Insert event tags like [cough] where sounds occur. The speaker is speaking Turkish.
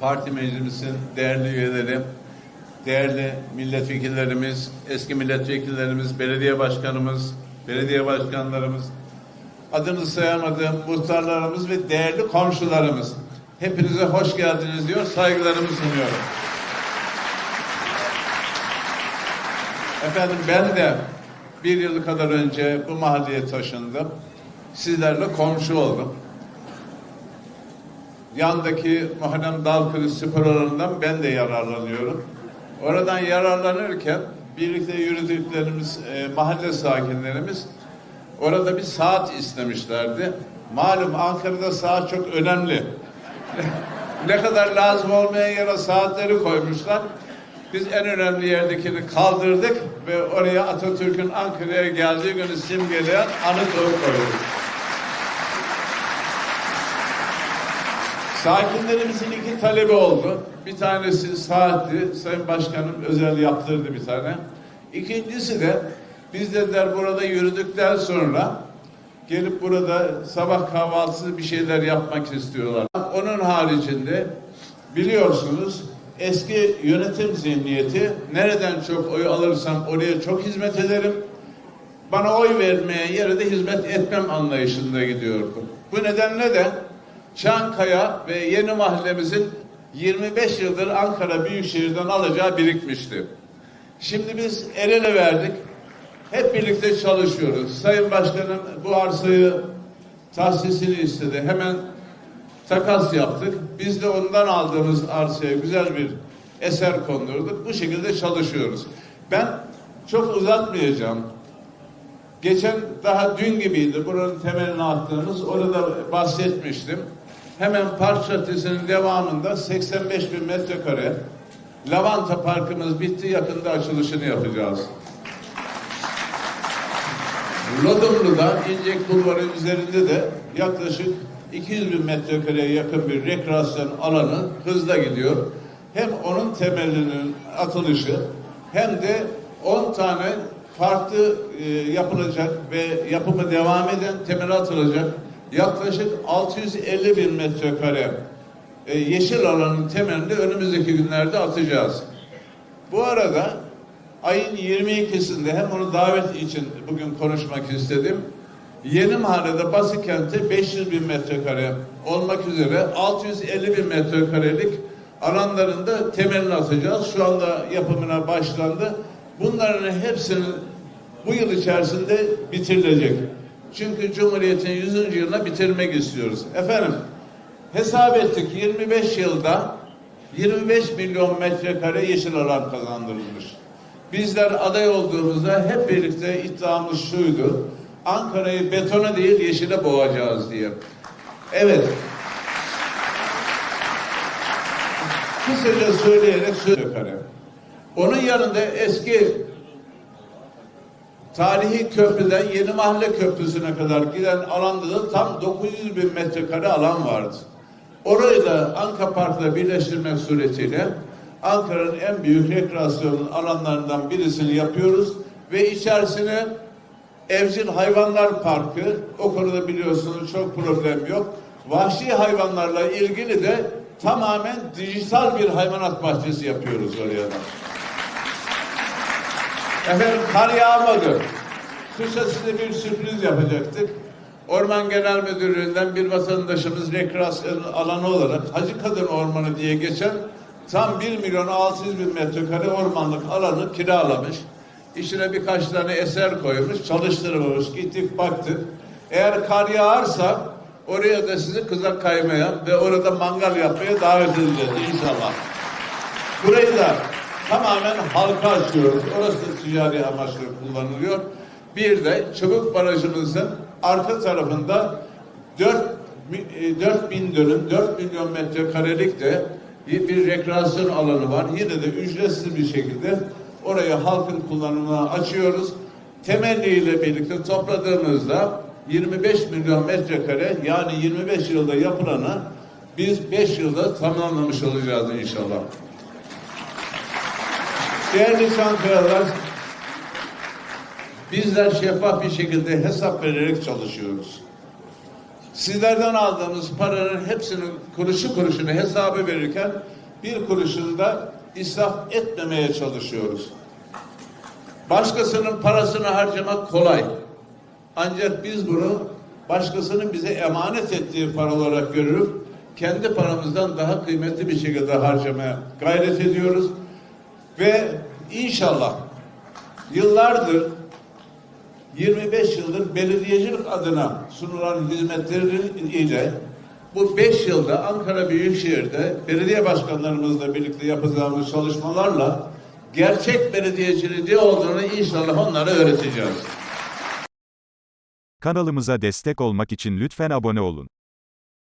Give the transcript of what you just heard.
parti meclisimizin değerli üyeleri, değerli milletvekillerimiz, eski milletvekillerimiz, belediye başkanımız, belediye başkanlarımız, adını sayamadığım muhtarlarımız ve değerli komşularımız. Hepinize hoş geldiniz diyor, saygılarımı sunuyorum. Efendim ben de bir yıl kadar önce bu mahalleye taşındım. Sizlerle komşu oldum. Yandaki Muharrem Dalkılıç spor alanından ben de yararlanıyorum. Oradan yararlanırken birlikte yürüdüklerimiz, e, mahalle sakinlerimiz orada bir saat istemişlerdi. Malum Ankara'da saat çok önemli. [laughs] ne kadar lazım olmayan yere saatleri koymuşlar. Biz en önemli yerdekini kaldırdık ve oraya Atatürk'ün Ankara'ya geldiği günü simgeleyen anıtı koyduk. Sakinlerimizin iki talebi oldu. Bir tanesi saatti. Sayın Başkanım özel yaptırdı bir tane. İkincisi de biz dediler burada yürüdükten sonra gelip burada sabah kahvaltısı bir şeyler yapmak istiyorlar. Onun haricinde biliyorsunuz eski yönetim zihniyeti nereden çok oy alırsam oraya çok hizmet ederim. Bana oy vermeye yere de hizmet etmem anlayışında gidiyordu. Bu nedenle de Çankaya ve Yeni Mahallemizin 25 yıldır Ankara Büyükşehir'den alacağı birikmişti. Şimdi biz el ele verdik. Hep birlikte çalışıyoruz. Sayın Başkanım bu arsayı tahsisini istedi. Hemen takas yaptık. Biz de ondan aldığımız arsaya güzel bir eser kondurduk. Bu şekilde çalışıyoruz. Ben çok uzatmayacağım. Geçen daha dün gibiydi buranın temelini attığımız. Orada bahsetmiştim. Hemen Park Caddesi'nin devamında 85 bin metrekare lavanta parkımız bitti. Yakında açılışını yapacağız. Lodumlu'da İncek Bulvarı üzerinde de yaklaşık 200 bin metrekareye yakın bir rekreasyon alanı hızla gidiyor. Hem onun temelinin atılışı hem de 10 tane farklı e, yapılacak ve yapımı devam eden temel atılacak yaklaşık 650 bin metrekare e, yeşil alanın temelini önümüzdeki günlerde atacağız. Bu arada ayın 22'sinde hem onu davet için bugün konuşmak istedim. Yeni mahallede Basıkent'te 500 bin metrekare olmak üzere 650 bin metrekarelik alanlarında temelini atacağız. Şu anda yapımına başlandı. Bunların hepsinin bu yıl içerisinde bitirilecek. Çünkü Cumhuriyet'in 100. yılına bitirmek istiyoruz. Efendim hesap ettik 25 yılda 25 milyon metrekare yeşil alan kazandırılmış. Bizler aday olduğumuzda hep birlikte iddiamız şuydu. Ankara'yı betona değil yeşile boğacağız diye. Evet. Kısaca söyleyerek söylüyorum. Onun yanında eski tarihi köprüden Yeni Mahalle Köprüsü'ne kadar giden alanda da tam 900 bin metrekare alan vardı. Orayı da Anka Park'la birleştirmek suretiyle Ankara'nın en büyük rekreasyon alanlarından birisini yapıyoruz ve içerisine evcil hayvanlar parkı, o konuda biliyorsunuz çok problem yok. Vahşi hayvanlarla ilgili de tamamen dijital bir hayvanat bahçesi yapıyoruz oraya da. Efendim kar yağmadı. Kışa size bir sürpriz yapacaktık. Orman Genel Müdürlüğü'nden bir vatandaşımız rekreasyon alanı olarak Hacı Kadın Ormanı diye geçen tam 1 milyon 600 bin metrekare ormanlık alanı kiralamış. İçine birkaç tane eser koymuş, çalıştırmamış. Gittik baktık. Eğer kar yağarsa oraya da sizi kızak kaymaya ve orada mangal yapmaya davet edeceğiz inşallah. Burayı da tamamen halka açıyoruz. Orası ticari amaçlı kullanılıyor. Bir de Çubuk Barajımızın arka tarafında 4, 4 bin dönüm, 4 milyon metrekarelik de bir rekreasyon alanı var. Yine de ücretsiz bir şekilde orayı halkın kullanımına açıyoruz. Temelliyle birlikte topladığımızda 25 milyon metrekare yani 25 yılda yapılanı biz 5 yılda tamamlamış olacağız inşallah. Değerli Çankaralılar, bizler şeffaf bir şekilde hesap vererek çalışıyoruz. Sizlerden aldığımız paranın hepsinin kuruşu kuruşunu hesabı verirken bir kuruşunu da israf etmemeye çalışıyoruz. Başkasının parasını harcamak kolay. Ancak biz bunu başkasının bize emanet ettiği para olarak görürüp kendi paramızdan daha kıymetli bir şekilde harcamaya gayret ediyoruz. Ve inşallah yıllardır 25 yıldır belediyecilik adına sunulan hizmetlerin ile bu 5 yılda Ankara Büyükşehir'de belediye başkanlarımızla birlikte yapacağımız çalışmalarla gerçek belediyeciliğin ne olduğunu inşallah onlara öğreteceğiz. Kanalımıza destek olmak için lütfen abone olun.